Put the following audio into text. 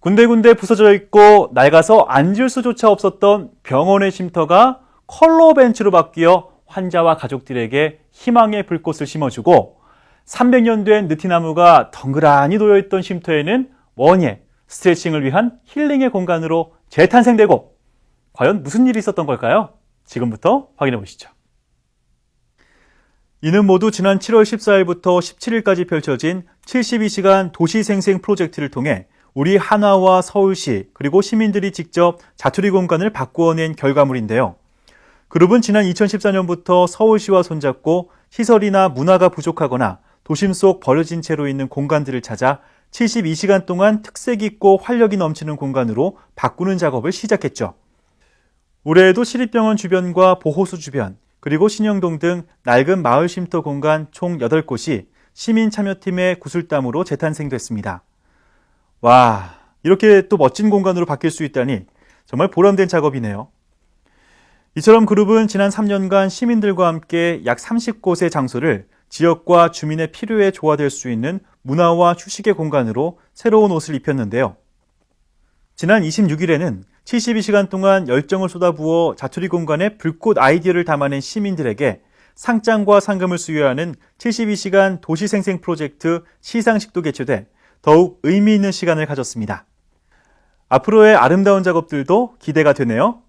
군데군데 부서져 있고 낡아서 앉을 수조차 없었던 병원의 쉼터가 컬러 벤치로 바뀌어 환자와 가족들에게 희망의 불꽃을 심어주고 300년 된 느티나무가 덩그라니 놓여있던 쉼터에는 원예, 스트레칭을 위한 힐링의 공간으로 재탄생되고 과연 무슨 일이 있었던 걸까요? 지금부터 확인해 보시죠. 이는 모두 지난 7월 14일부터 17일까지 펼쳐진 72시간 도시생생 프로젝트를 통해 우리 한화와 서울시 그리고 시민들이 직접 자투리 공간을 바꾸어낸 결과물인데요. 그룹은 지난 2014년부터 서울시와 손잡고 시설이나 문화가 부족하거나 도심 속 버려진 채로 있는 공간들을 찾아 72시간 동안 특색 있고 활력이 넘치는 공간으로 바꾸는 작업을 시작했죠. 올해에도 시립병원 주변과 보호수 주변, 그리고 신영동 등 낡은 마을 쉼터 공간 총 8곳이 시민 참여팀의 구슬땀으로 재탄생됐습니다. 와, 이렇게 또 멋진 공간으로 바뀔 수 있다니 정말 보람된 작업이네요. 이처럼 그룹은 지난 3년간 시민들과 함께 약 30곳의 장소를 지역과 주민의 필요에 조화될 수 있는 문화와 휴식의 공간으로 새로운 옷을 입혔는데요. 지난 26일에는 72시간 동안 열정을 쏟아부어 자투리 공간에 불꽃 아이디어를 담아낸 시민들에게 상장과 상금을 수여하는 72시간 도시생생 프로젝트 시상식도 개최돼 더욱 의미 있는 시간을 가졌습니다. 앞으로의 아름다운 작업들도 기대가 되네요.